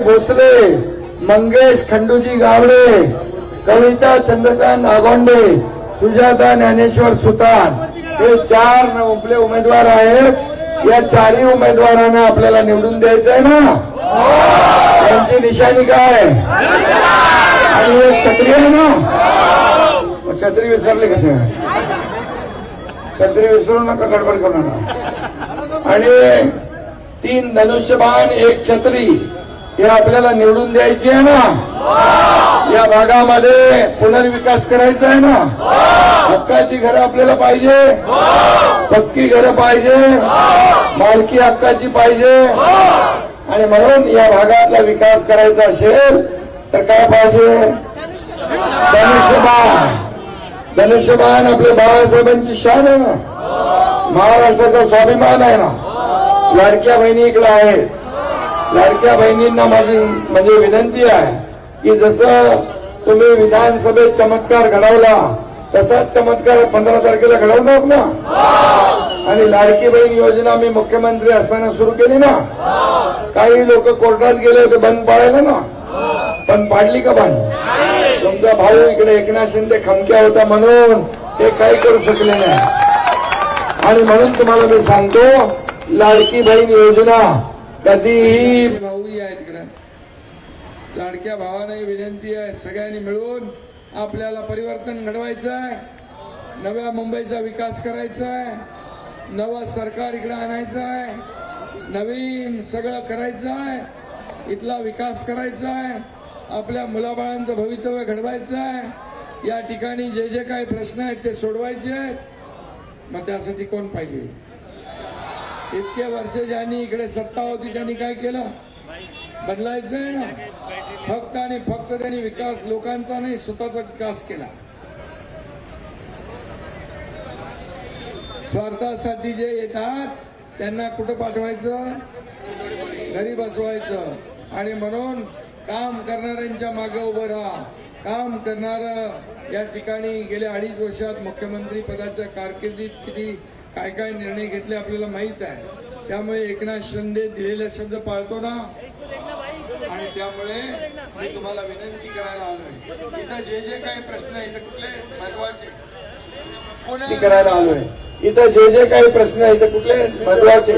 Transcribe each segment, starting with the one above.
भोसले मंगेश खंडूजी गावडे कविता चंद्रकांत आगोंडे सुजाता ज्ञानेश्वर सुतार. हे चार आपले उमेदवार आहेत. या चारही उमेदवारांना आपल्याला निवडून द्यायचं आहे ना? त्यांची निशाणी काय? आणि हे छत्री आहे ना? छत्री विसरले कसे छत्री विसरू नका गडबड करू नका. आणि तीन धनुष्यबाण एक छत्री. हे आपल्याला निवडून द्यायची आहे ना? या भागामध्ये पुनर्विकास करायचा आहे ना? हक्काची घरं आपल्याला पाहिजे? पक्की घरं पाहिजे? मालकी हक्काची पाहिजे? आणि म्हणून या भागातला विकास करायचा असेल तर काय पाहिजे? धनुष्यबाण. धनुष्यबाण आपल्या बाळासाहेबांची शान आहे ना? महाराष्ट्राचा स्वाभिमान आहे ना? लाडक्या बहिणी इकडे आहेत. लाडक्या बहिणींना माझी म्हणजे विनंती आहे की जसं तुम्ही विधानसभेत चमत्कार घडवला तसाच चमत्कार पंधरा तारखेला घडवणार ना? आणि लाडकी बहीण योजना मी मुख्यमंत्री असताना सुरू केली ना? काही लोक कोर्टात गेले होते बंद पाडायला ना? पण पाडली का बंद? तुमचा भाऊ इकडे एकनाथ शिंदे खमक्या होता म्हणून ते काही करू शकले नाही. आणि म्हणून तुम्हाला मी सांगतो लाडकी बहीण योजना कधीही भाऊही आहेत इकडं. लाडक्या भावाने विनंती आहे सगळ्यांनी मिळून आपल्याला परिवर्तन घडवायचं आहे. नव्या मुंबईचा विकास करायचा आहे. नवं सरकार इकडे आणायचं आहे. नवीन सगळं करायचं आहे. इथला विकास करायचा आहे. आपल्या मुलाबाळांचं भवितव्य घडवायचं आहे. या ठिकाणी जे जे काही प्रश्न आहेत ते सोडवायचे आहेत. मग त्यासाठी कोण पाहिजे? इतके वर्ष ज्यांनी इकडे सत्ता होती त्यांनी काय केलं? बदलायचं आहे ना? फक्त आणि फक्त त्यांनी विकास लोकांचा नाही स्वतःचा विकास केला. स्वार्थासाठी जे येतात त्यांना कुठं पाठवायचं? घरी बसवायचं आणि म्हणून काम करणाऱ्यांच्या मागे उभं राहा. काम करणार या ठिकाणी गेल्या अडीच वर्षात मुख्यमंत्री पदाच्या कारकिर्दीत किती काय काय निर्णय घेतले आपल्याला माहीत आहे. त्यामुळे एकनाथ शिंदे दिलेले शब्द पाळतो ना? आणि त्यामुळे मी तुम्हाला विनंती करायला आलोय. इथं जे जे काही प्रश्न आहेत इथं कुठले महत्त्वाचे? करायला आलोय. इथं जे जे काही प्रश्न आहेत कुठले महत्त्वाचे?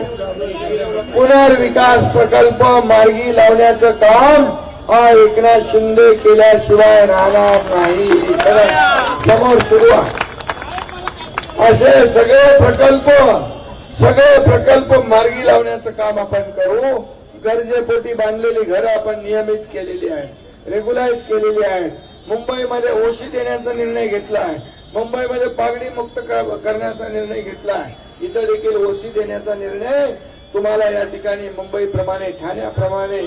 पुनर्विकास प्रकल्प मार्गी लावण्याचं काम हा एकनाथ शिंदे केल्याशिवाय राहणार नाही. समोर सुरू आहे. असे सगळे प्रकल्प सगळे प्रकल्प मार्गी लावण्याचं काम आपण करू. गरजेपोटी बांधलेली घरं आपण नियमित केलेली आहेत रेग्युलाइज केलेली आहेत. मुंबईमध्ये ओशी देण्याचा निर्णय घेतला आहे. मुंबईमध्ये पागडी मुक्त करण्याचा निर्णय घेतला आहे. इथं देखील ओशी देण्याचा निर्णय तुम्हाला या ठिकाणी मुंबईप्रमाणे ठाण्याप्रमाणे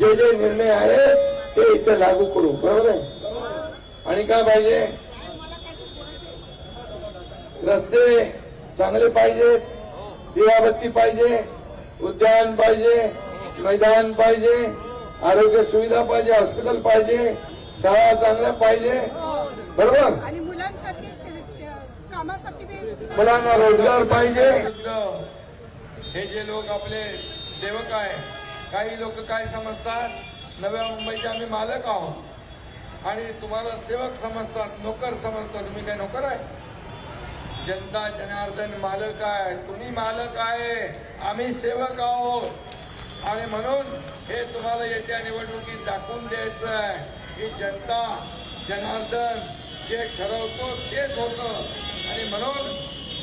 जे जे निर्णय आहेत ते इथं लागू करू. बरोबर आहे? आणि काय पाहिजे? रस्ते चांगले पाहिजेत दिवाबत्ती पाहिजे उद्यान पाहिजे मैदान पाहिजे आरोग्य सुविधा पाहिजे हॉस्पिटल पाहिजे शाळा चांगल्या पाहिजे. बरोबर? मुलांना रोजगार पाहिजे. हे जे लोक आपले सेवक आहे काही लोक काय समजतात? नव्या मुंबईचे आम्ही मालक आहोत. आणि तुम्हाला सेवक समजतात नोकर समजतात. तुम्ही काय नोकर आहे? जनता जनार्दन मालक आहे तुम्ही मालक आहे. आम्ही सेवक आहोत. आणि म्हणून हे तुम्हाला येत्या निवडणुकीत दाखवून द्यायचं आहे की जनता जनार्दन जे ठरवतो तेच होतं. आणि म्हणून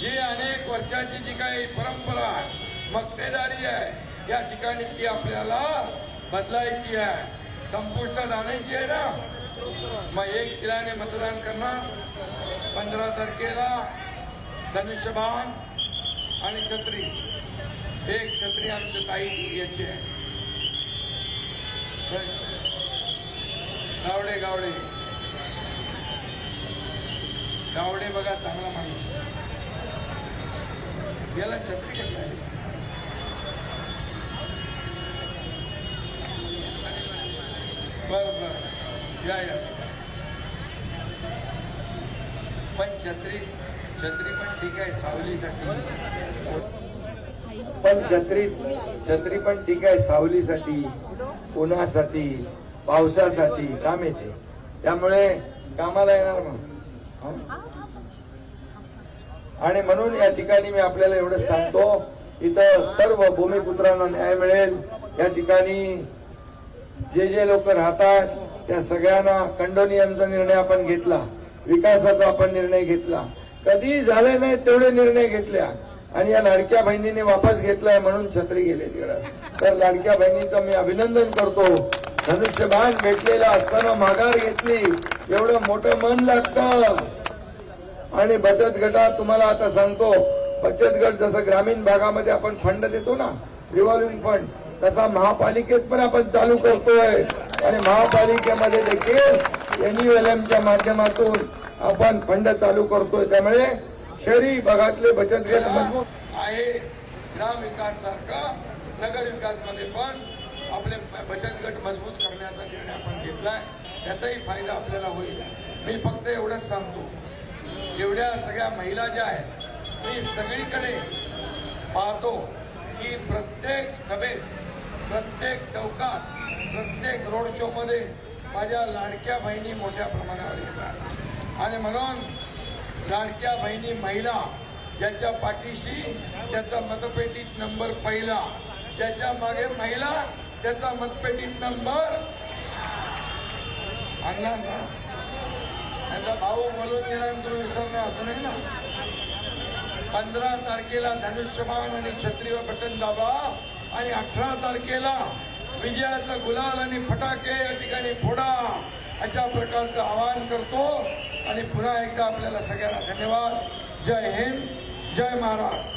जी अनेक वर्षाची जी काही परंपरा आहे मक्तेदारी आहे या ठिकाणी ती आपल्याला बदलायची आहे. संपुष्टात आणायची आहे ना? मग एक दिलाने मतदान करणार पंधरा तारखेला धनुष्यबाण आणि छत्री. एक छत्री आमच्या ताई याची आहे. गावडे गावडे. गावडे बघा चांगला माणूस. याला छत्री कशी आहे? बर बर. या या. पण छत्री छत्री पण ठीक आहे सावलीसाठी. पण छत्री छत्री पण ठीक आहे सावलीसाठी उन्हासाठी पावसासाठी काम येते. त्यामुळे कामाला येणार मग आणि म्हणून या ठिकाणी मी आपल्याला एवढं सांगतो इथं सर्व भूमिपुत्रांना न्याय मिळेल. या ठिकाणी जे जे लोक राहतात त्या सगळ्यांना खंडोनियमचा निर्णय आपण घेतला विकासाचा आपण निर्णय घेतला. कधी झाले नाही तेवढे निर्णय घेतल्या. आणि या लाडक्या बहिणीने वापस घेतलाय म्हणून छत्री गेले तिकडं. तर लाडक्या बहिणीचं मी अभिनंदन करतो. धनुष्यबाण भेटलेला असताना माघार घेतली. एवढं मोठं मन लागतं. आणि बचत गटात तुम्हाला आता सांगतो बचत गट जसं ग्रामीण भागामध्ये आपण फंड देतो ना रिव्हॉल्विंग फंड तसा महापालिकेत पण आपण चालू करतोय. आणि महापालिकेमध्ये देखील एनयूएलएमच्या माध्यमातून आपण फंड चालू करतोय त्यामुळे शहरी भागातले बचत गट मजबूत आहे. ग्राम विकास सारखा नगर विकासमध्ये पण आपले बचत गट मजबूत करण्याचा निर्णय आपण घेतलाय. त्याचाही फायदा आपल्याला होईल. मी फक्त एवढंच सांगतो एवढ्या सगळ्या महिला ज्या आहेत मी सगळीकडे पाहतो की प्रत्येक सभेत प्रत्येक चौकात प्रत्येक रोड शो मध्ये माझ्या लाडक्या बहिणी मोठ्या प्रमाणावर येतात. आणि म्हणून लाडक्या बहिणी महिला ज्याच्या पाठीशी त्याचा मतपेटीत नंबर पहिला ज्याच्या मागे महिला त्याचा मतपेटीत नंबर आणणार ना त्यांचा भाऊ बोलून गेला आणि तुम्ही विसरणार असं नाही ना? पंधरा तारखेला धनुष्यबाण आणि छत्रीवर बटन दाबा आणि अठरा तारखेला विजयाचा गुलाल आणि फटाके या ठिकाणी फोडा. अशा प्रकारचं आवाहन करतो. आणि पुन्हा एकदा आपल्याला सगळ्यांना धन्यवाद. जय हिंद जय महाराष्ट्र.